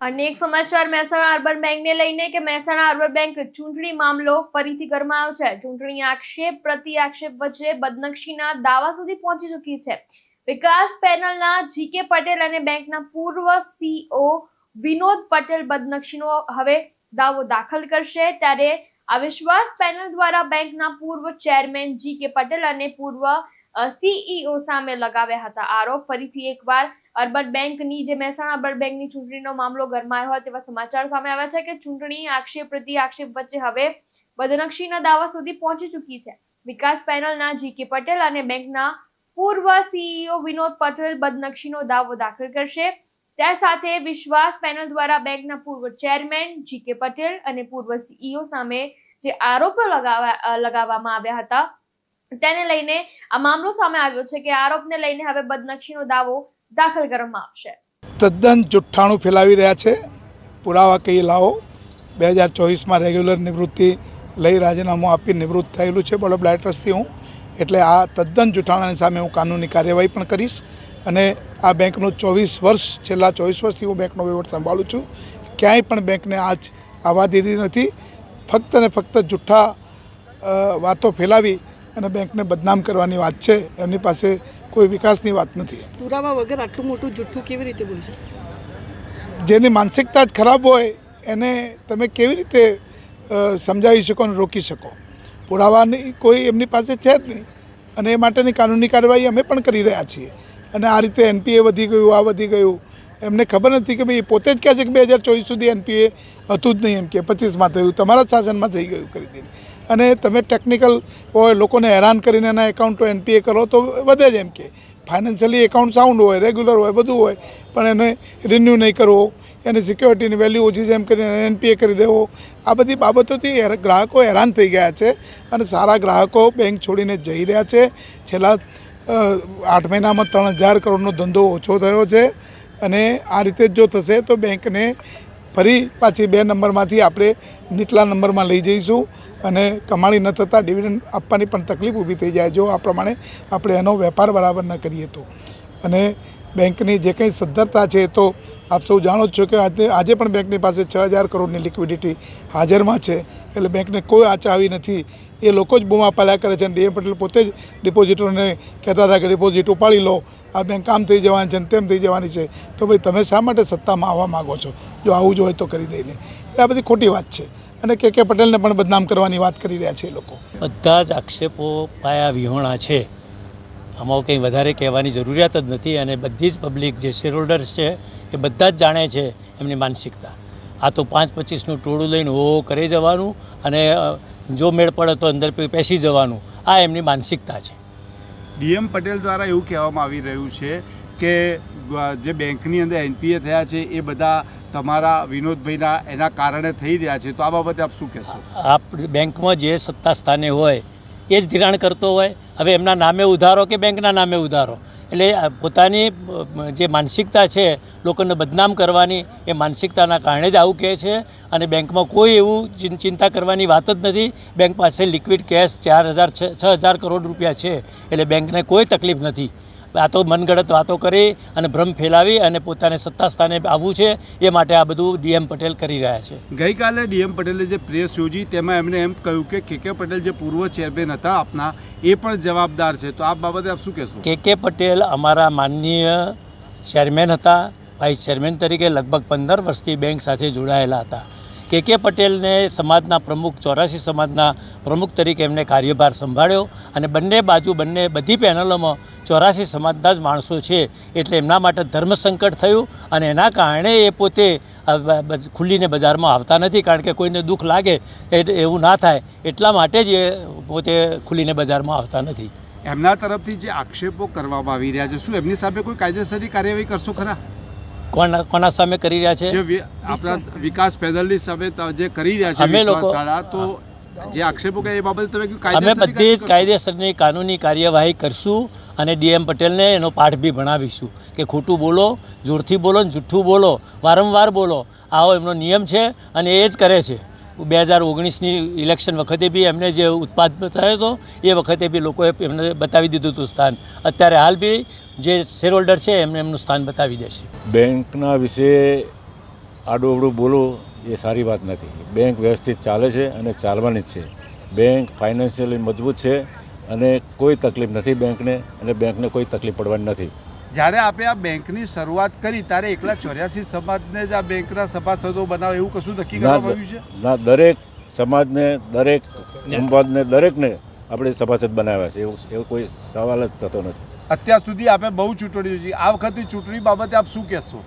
અને એક સમાચાર મહેસાણા અર્બન બેંકને લઈને કે મહેસાણા અર્બન બેંક ચૂંટણી મામલો ફરીથી ગરમાયો છે. ચૂંટણી આક્ષેપ પ્રતિ આક્ષેપ વચ્ચે બદનક્ષીના દાવા સુધી પહોંચી ચૂકી છે. વિકાસ પેનલના જીકે પટેલ અને બેંકના પૂર્વ સીઓ વિનોદ પટેલ બદનક્ષીનો હવે દાવો દાખલ કરશે. ત્યારે આ વિશ્વાસ પેનલ દ્વારા બેંકના પૂર્વ ચેરમેન જીકે પટેલ અને પૂર્વ સીઈઓ સામે લગાવ્યા હતા આરોપ. ફરીથી એકવાર અર્બન બેંકની જે મહેસાણા અર્બન બેંકની ચૂંટણીનો મામલો ગરમાયો હોય તેવા સમાચાર સામે આવ્યા છે કે ચૂંટણી આક્ષેપ પ્રતિ આક્ષેપ વચ્ચે હવે બદનક્ષીના દાવા સુધી પહોંચી ચૂકી છે. વિકાસ પેનલના જી કે પટેલ અને બેંકના પૂર્વ સીઈઓ વિનોદ પટેલ બદનક્ષીનો દાવો દાખલ કરશે. ત્યાં સાથે વિશ્વાસ પેનલ દ્વારા બેંકના પૂર્વ ચેરમેન જી કે પટેલ અને પૂર્વ સીઈઓ સામે જે આરોપો લગાવા, લગાવવામાં આવ્યા હતા તેને લઈને આ મામલો સામે આવ્યો છે કે આરોપને લઈને હવે બદનક્ષીનો દાવો દાખલ કરવામાં આવશે. તદ્દન જુઠ્ઠાણું ફેલાવી રહ્યા છે. પુરાવા કહી લાવો. બે હજાર ચોવીસમાં રેગ્યુલર નિવૃત્તિ લઈ રાજીનામું આપી નિવૃત્ત થયેલું છે બોલો બ્લાઇટર્સથી હું. એટલે આ તદ્દન જુઠ્ઠાણાની સામે હું કાનૂની કાર્યવાહી પણ કરીશ અને આ બેંકનું ચોવીસ વર્ષ, છેલ્લા ચોવીસ વર્ષથી હું બેંકનો વહીવટ સંભાળું છું. ક્યાંય પણ બેંકને આજ આવવા દીધી નથી. ફક્ત ને ફક્ત જુઠ્ઠા વાતો ફેલાવી અને બેંકને બદનામ કરવાની વાત છે એમની પાસે કોઈ વિકાસની વાત નથી. પુરાવા વગર આટલું મોટું જૂઠું કેવી રીતે બોલશે જેની માનસિકતા જ ખરાબ હોય એને તમે કેવી રીતે સમજાવી શકો અને રોકી શકો? પુરાવાની કોઈ એમની પાસે છે જ નહીં. અને એ માટેની કાનૂની કાર્યવાહી અમે પણ કરી રહ્યા છીએ. અને આ રીતે એનપીએ વધી ગયું આ વધી ગયું એમને ખબર નથી કે ભાઈ પોતે જ કહે છે કે બે હજાર ચોવીસ સુધી એનપીએ હતું જ નહીં એમ કે પચીસમાં થયું. તમારા શાસનમાં થઈ ગયું કરી દીધું. અને તમે ટેકનિકલ હોય, લોકોને હેરાન કરીને એના એકાઉન્ટો એનપીએ કરો તો વધે જ એમ કે. ફાઇનાન્શિયલી એકાઉન્ટ સાઉન્ડ હોય રેગ્યુલર હોય, બધું હોય, પણ એને રિન્યૂ નહીં કરવો. એની સિક્યોરિટીની વેલ્યુ ઓછી છે એમ કરીને એનપીએ કરી દેવો. આ બધી બાબતોથી ગ્રાહકો હેરાન થઈ ગયા છે અને સારા ગ્રાહકો બેંક છોડીને જઈ રહ્યા છે. છેલ્લા આઠ મહિનામાં ત્રણ હજાર કરોડનો ધંધો ઓછો થયો છે. અને આ રીતે જ થશે તો બેંકને ફરી પાછી બે નંબરમાંથી આપણે નીચલા નંબરમાં લઈ જઈશું અને કમાણી ન થતાં ડિવિડન્ડ આપવાની પણ તકલીફ ઊભી થઈ જાય જો આ પ્રમાણે આપણે એનો વેપાર બરાબર ન કરીએ તો. અને બેંકની જે કંઈ સદ્ધરતા છે તો આપ સૌ જાણો જ છો કે આજે આજે પણ બેંકની પાસે છ હજાર કરોડની લિક્વિડિટી હાજરમાં છે. એટલે બેંકને કોઈ આચા આવી નથી. એ લોકો જ બૂમા પાલ્યા કરે છે અને ડીએમ પટેલ પોતે જ ડિપોઝિટરોને કહેતા હતા કે ડિપોઝિટ ઉપાડી લો. આ બેંક આમ થઈ જવાની છે તેમ થઈ જવાની છે. તો ભાઈ તમે શા માટે સત્તામાં આવવા માગો છો? જો આવું જ હોય તો કરી દઈને. એટલે આ બધી ખોટી વાત છે. અને કે કે પટેલને પણ બદનામ કરવાની વાત કરી રહ્યા છે એ લોકો. બધા જ આક્ષેપો પાયા વિહોણા છે. આમાં કંઈ વધારે કહેવાની જરૂરિયાત જ નથી અને બધી જ પબ્લિક જે શેર હોલ્ડર્સ છે એ બધા જ જાણે છે એમની માનસિકતા. આ તો પાંચ પચીસનું ટોળું લઈને હો કરી જવાનું અને જો મેળ પડે તો અંદર પેસી જવાનું. આ એમની માનસિકતા છે. ડીએમ પટેલ દ્વારા એવું કહેવામાં આવી રહ્યું છે કે જે બેંકની અંદર એનપીએ થયા છે એ બધા તમારા વિનોદભાઈના એના કારણે થઈ રહ્યા છે. તો આ બાબતે આપ શું કહેશો? આપ બેંકમાં જે સત્તા સ્થાને હોય એ જ ધિરાણ કરતો હોય. હવે એમના નામે ઉધારો કે બેંકના નામે ઉધારો? એટલે પોતાની જે માનસિકતા છે, લોકોને બદનામ કરવાની, એ માનસિકતાના કારણે જ આવું કહે છે. અને બેંકમાં કોઈ એવું ચિંતા કરવાની વાત જ નથી. બેંક પાસે લિક્વિડ કેશ ચાર હજાર છ હજાર કરોડ રૂપિયા છે. એટલે બેંકને કોઈ તકલીફ નથી. આ તો મનગઢત વાતો કરી અને ભ્રમ ફેલાવી અને પોતાને સત્તા સ્થાને આવવું છે એ માટે આ બધું ડીએમ પટેલ કરી રહ્યા છે. ગઈકાલે ડીએમ પટેલે જે પ્રેસ યોજી તેમાં એમણે એમ કહ્યું કે કે કે પટેલ જે પૂર્વ ચેરમેન હતા આપના એ પણ જવાબદાર છે. તો આ બાબતે આપ શું કહેશો? કે કે પટેલ અમારા માનનીય ચેરમેન હતા વાઇસ ચેરમેન તરીકે લગભગ પંદર વર્ષથી બેંક સાથે જોડાયેલા હતા. કે કે પટેલને સમાજના પ્રમુખ, ચોરાસી સમાજના પ્રમુખ તરીકે એમને કાર્યભાર સંભાળ્યો અને બંને બાજુ, બંને બધી પેનલોમાં ચોરાસી સમાજના જ માણસો છે એટલે એમના માટે ધર્મ સંકટ થયું અને એના કારણે એ પોતે ખુલ્લીને બજારમાં આવતા નથી કારણ કે કોઈને દુઃખ લાગે એવું ના થાય એટલા માટે જ એ પોતે ખુલ્લીને બજારમાં આવતા નથી. એમના તરફથી જે આક્ષેપો કરવામાં આવી રહ્યા છે, શું એમની સામે કોઈ કાયદેસરની કાર્યવાહી કરશો ખરા? કોના કોના સામે કરી રહ્યા છે? આપણા વિકાસ પેદલની સામે જે કરી રહ્યા છે અમે લોકો- તો જે આક્ષેપો કે એ બાબતે તમે અમે બધી જ કાયદેસરની કાનૂની કાર્યવાહી કરશું અને ડીએમ પટેલને એનો પાઠ બી ભણાવીશું કે ખોટું બોલો જોરથી બોલો ને જુઠ્ઠું બોલો વારંવાર બોલો. આવો એમનો નિયમ છે અને એ જ કરે છે. બે હજાર ઓગણીસની ઇલેક્શન વખતે બી એમને જે ઉત્પાદ બતાવ્યો હતો, એ વખતે બી લોકોએ એમને બતાવી દીધું હતું સ્થાન. અત્યારે હાલ બી જે શેર હોલ્ડર છે, એમને એમનું સ્થાન બતાવી દેશે બેંકના વિશે આડું બોલવું એ સારી વાત નથી. બેંક વ્યવસ્થિત ચાલે છે અને ચાલવાની જ છે. બેંક ફાઇનાન્શિયલી મજબૂત છે અને કોઈ તકલીફ નથી બેંકને અને બેંકને કોઈ તકલીફ પડવાની નથી. જ્યારે આપણે આ બેંકની શરૂઆત કરી ત્યારે એકલા ચોર્યાસી સમાજને જ આ બેંકના સભાસદો બનાવે એવું કશું નક્કી કરવામાં આવ્યું છે? ના દરેક સમાજને દરેક સંવાદને દરેકને આપણે સભાસદ બનાવ્યા છે. એવું એવો કોઈ સવાલ જ થતો નથી. અત્યાર સુધી આપણે બહુ ચૂંટણીઓ છે આ વખતે ચૂંટણી બાબતે આપ શું કહેશો?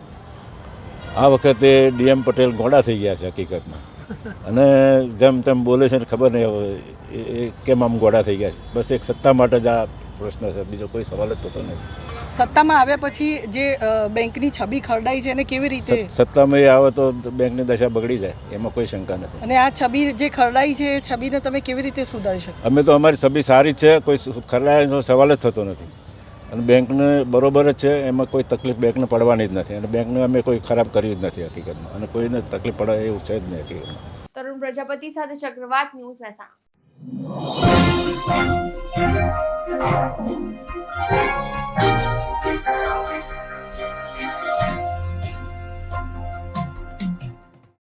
આ વખતે ડીએમ પટેલ ગોળા થઈ ગયા છે હકીકતમાં. અને જેમ તેમ બોલે છે ને ખબર નહીં હવે એ- કેમ આમ ગોળા થઈ ગયા છે? બસ એક સત્તા માટે જ આ પ્રશ્ન છે. બીજો કોઈ સવાલ જ થતો નથી. સત્તામાં આવ્યા પછી જે બેંકની છબી ખરડાઈ છે એને કેવી રીતે સત્તામાં એ આવે તો બેંકની દશા બગડી જાય એમાં કોઈ શંકા નથી. અને આ છબી જે ખરડાઈ છે એ છબીને તમે કેવી રીતે સુધારી શકો? અમે તો અમારી છબી સારી જ છે કોઈ ખરડાયનો સવાલ જ થતો નથી. અને બેંકને બરોબર જ છે એમાં કોઈ તકલીફ બેંકને પડવાની જ નથી. અને બેંકને અમે કોઈ ખરાબ કર્યું જ નથી હકીકતમાં. અને કોઈને તકલીફ પડે એવું છે જ નહીં હકીકતમાં. તરુણ પ્રજાપતિ સાથે ચક્રવાત ન્યૂઝ મહેસાણા.